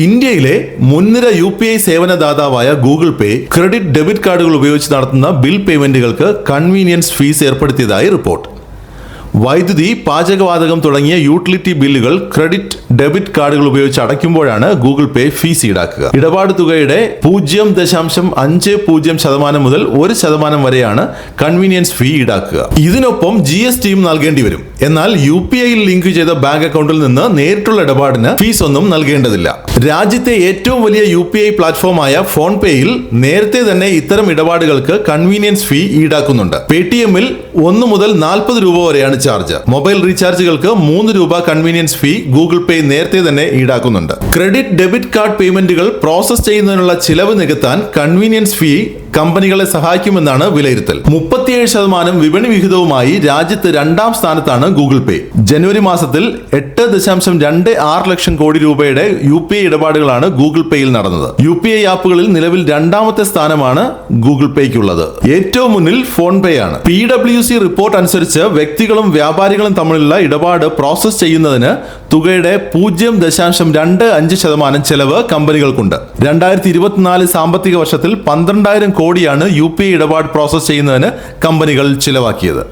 ഇന്ത്യയിലെ മുൻനിര U P I സേവനദാതാവായ ഗൂഗിൾ പേ ക്രെഡിറ്റ് ഡെബിറ്റ് കാർഡുകൾ ഉപയോഗിച്ച് നടത്തുന്ന ബിൽ പേയ്മെന്റുകൾക്ക് കൺവീനിയൻസ് ഫീസ് ഏർപ്പെടുത്തിയതായി റിപ്പോർട്ട്. വൈദ്യുതി പാചകവാതകം തുടങ്ങിയ യൂട്ടിലിറ്റി ബില്ലുകൾ ക്രെഡിറ്റ് ഡെബിറ്റ് കാർഡുകൾ ഉപയോഗിച്ച് അടയ്ക്കുമ്പോഴാണ് ഗൂഗിൾ പേ ഫീസ് ഈടാക്കുക. ഇടപാട് തുകയുടെ പൂജ്യം ദശാംശം അഞ്ച് പൂജ്യം ശതമാനം മുതൽ ഒരു ശതമാനം വരെയാണ് കൺവീനിയൻസ് ഫീ ഈടാക്കുക. ഇതിനൊപ്പം ജി എസ് ടിയും നൽകേണ്ടി വരും. എന്നാൽ യു പി ഐയിൽ ലിങ്ക് ചെയ്ത ബാങ്ക് അക്കൗണ്ടിൽ നിന്ന് നേരിട്ടുള്ള ഇടപാടിന് ഫീസ് ഒന്നും നൽകേണ്ടതില്ല. രാജ്യത്തെ ഏറ്റവും വലിയ യു പി ഐ പ്ലാറ്റ്ഫോമായ ഫോൺ പേയിൽ നേരത്തെ തന്നെ ഇത്തരം ഇടപാടുകൾക്ക് കൺവീനിയൻസ് ഫീ ഈടാക്കുന്നുണ്ട്. പേ ടി എമ്മിൽ ഒന്ന് മുതൽ നാൽപ്പത് രൂപ വരെയാണ് ചാർജ് മൊബൈൽ റീചാർജുകൾക്ക് മൂന്ന് രൂപ കൺവീനിയൻസ് ഫീ ഗൂഗിൾ പേ നേരത്തെ തന്നെ ഈടാക്കുന്നുണ്ട്. ക്രെഡിറ്റ് ഡെബിറ്റ് കാർഡ് പേയ്മെന്റുകൾ പ്രോസസ് ചെയ്യുന്നതിനുള്ള ചിലവ് നികത്താൻ കൺവീനിയൻസ് ഫീ കമ്പനികളെ സഹായിക്കുമെന്നാണ് വിലയിരുത്തൽ. മുപ്പത്തിയേഴ് ശതമാനം വിപണി വിഹിതവുമായി രാജ്യത്ത് രണ്ടാം സ്ഥാനത്താണ് ഗൂഗിൾ പേ. ജനുവരി മാസത്തിൽ എട്ട് ദശാംശം രണ്ട് ആറ് ലക്ഷം കോടി രൂപയുടെ യു പി ഐ ഇടപാടുകളാണ് ഗൂഗിൾ പേയിൽ നടന്നത്. യു പി ഐ ആപ്പുകളിൽ നിലവിൽ രണ്ടാമത്തെ സ്ഥാനമാണ് ഗൂഗിൾ പേയ്ക്കുള്ളത്. ഏറ്റവും മുന്നിൽ ഫോൺ പേ ആണ്. പി ഡബ്ല്യു സി റിപ്പോർട്ട് അനുസരിച്ച് വ്യക്തികളും വ്യാപാരികളും തമ്മിലുള്ള ഇടപാട് പ്രോസസ് ചെയ്യുന്നതിന് തുകയുടെ പൂജ്യം ദശാംശം രണ്ട് അഞ്ച് ശതമാനം ചെലവ് കമ്പനികൾക്കുണ്ട്. രണ്ടായിരത്തി ഇരുപത്തിനാല് സാമ്പത്തിക വർഷത്തിൽ പന്ത്രണ്ടായിരം കോടിയാണ് യു പി ഇടപാട് പ്രോസസ് ചെയ്യുന്നതിന് കമ്പനികൾ ചിലവാക്കിയത്.